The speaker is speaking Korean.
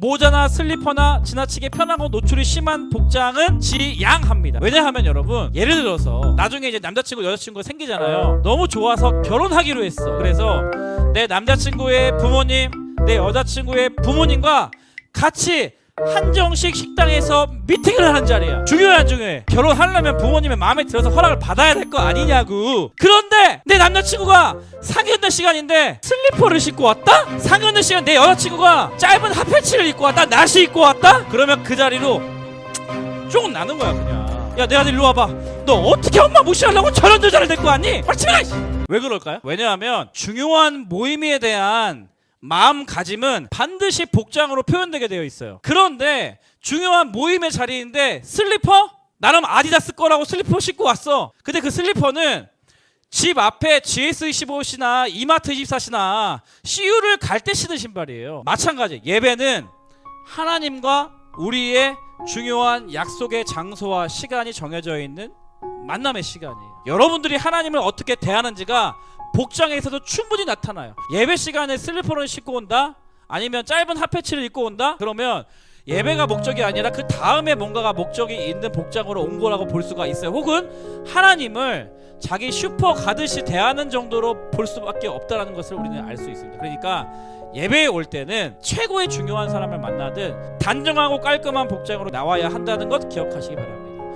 모자나 슬리퍼나 지나치게 편하고 노출이 심한 복장은 지양합니다. 왜냐하면 여러분 예를 들어서 나중에 이제 남자친구 여자친구가 생기잖아요. 너무 좋아서 결혼하기로 했어. 그래서 내 남자친구의 부모님, 내 여자친구의 부모님과 같이 한정식 식당에서 미팅을 하는 자리야. 중요해 안 중요해? 결혼하려면 부모님의 마음에 들어서 허락을 받아야 될 거 아니냐고. 그런데 내 남자친구가 상견례 시간인데 슬리퍼를 신고 왔다? 상견례 시간 내 여자친구가 짧은 핫팬츠를 입고 왔다? 나시 입고 왔다? 그러면 그 자리로 쫑 나는 거야 그냥. 야 내 아들 일로 와봐. 너 어떻게 엄마 무시하려고 저런 여자를 데리고 왔니? 빨리 치라! 이씨! 왜 그럴까요? 왜냐하면 중요한 모임에 대한 마음가짐은 반드시 복장으로 표현되게 되어 있어요. 그런데 중요한 모임의 자리인데 슬리퍼? 나름 아디다스 거라고 슬리퍼 신고 왔어. 근데 그 슬리퍼는 집 앞에 GS25시나 이마트 24시나 CU를 갈 때 신은 신발이에요. 마찬가지. 예배는 하나님과 우리의 중요한 약속의 장소와 시간이 정해져 있는 만남의 시간이에요. 여러분들이 하나님을 어떻게 대하는지가 복장에서도 충분히 나타나요. 예배 시간에 슬리퍼를 신고 온다? 아니면 짧은 핫패치를 입고 온다? 그러면 예배가 목적이 아니라 그 다음에 뭔가가 목적이 있는 복장으로 온 거라고 볼 수가 있어요. 혹은 하나님을 자기 슈퍼 가듯이 대하는 정도로 볼 수밖에 없다라는 것을 우리는 알 수 있습니다. 그러니까 예배에 올 때는 최고의 중요한 사람을 만나든 단정하고 깔끔한 복장으로 나와야 한다는 것 기억하시기 바랍니다.